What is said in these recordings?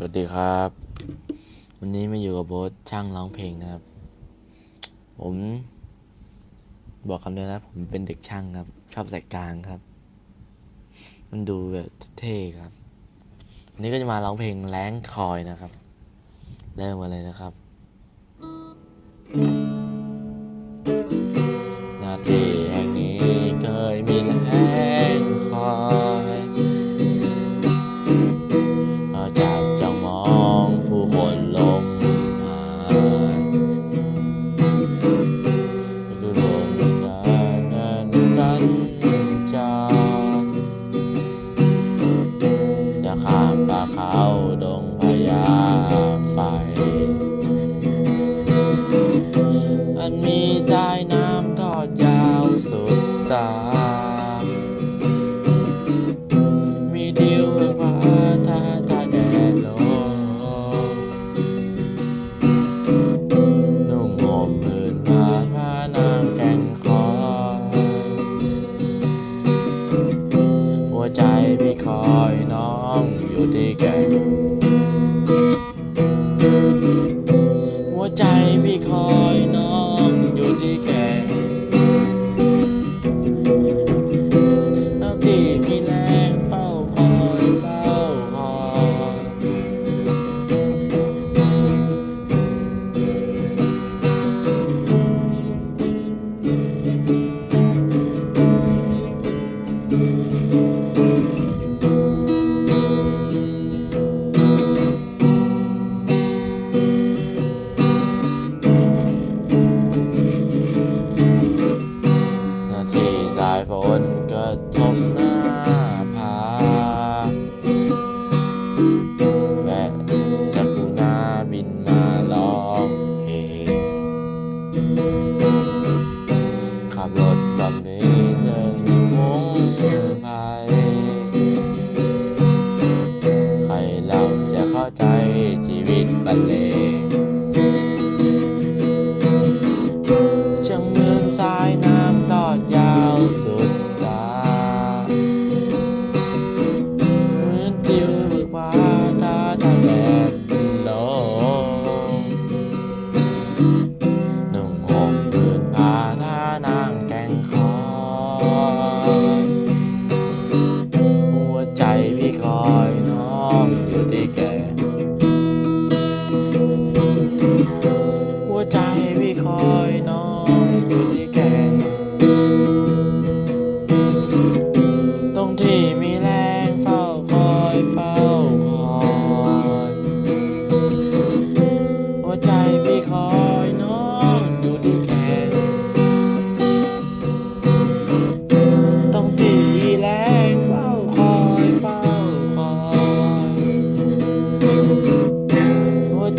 สวัสดีครับ วันนี้มาอยู่กับโบสช่างร้องเพลงนะครับ ผม บอกคำเดียวนะผมเป็นเด็กช่างครับ ชอบสายกลางครับ มันดูแบบเท่ครับวันนี้ก็จะมาร้องเพลงแรงคอยนะครับ เริ่มมาเลยนะครับ หัวใจพี่คอ Amen.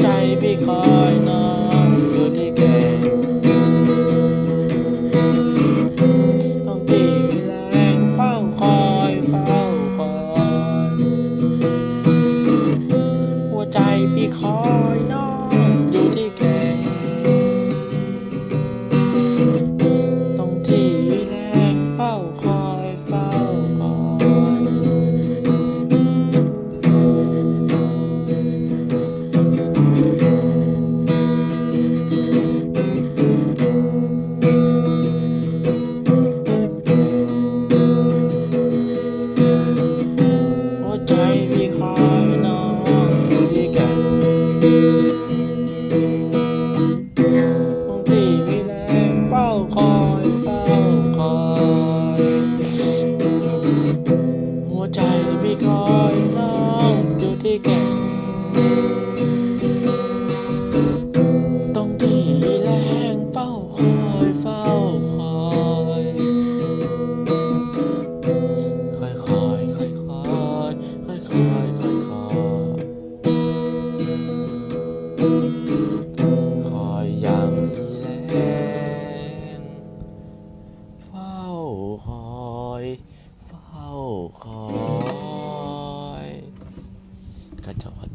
ใจพี่คอยนอน Música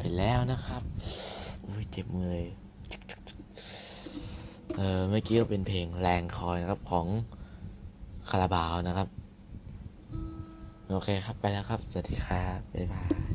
ไปแล้วนะครับ อุ้ยเจ็บมือเลย เออเมื่อกี้ก็เป็นเพลงแรงคอยนะครับของคาราบาวนะครับ โอเคครับไปแล้วครับ สวัสดีครับ บ๊ายบาย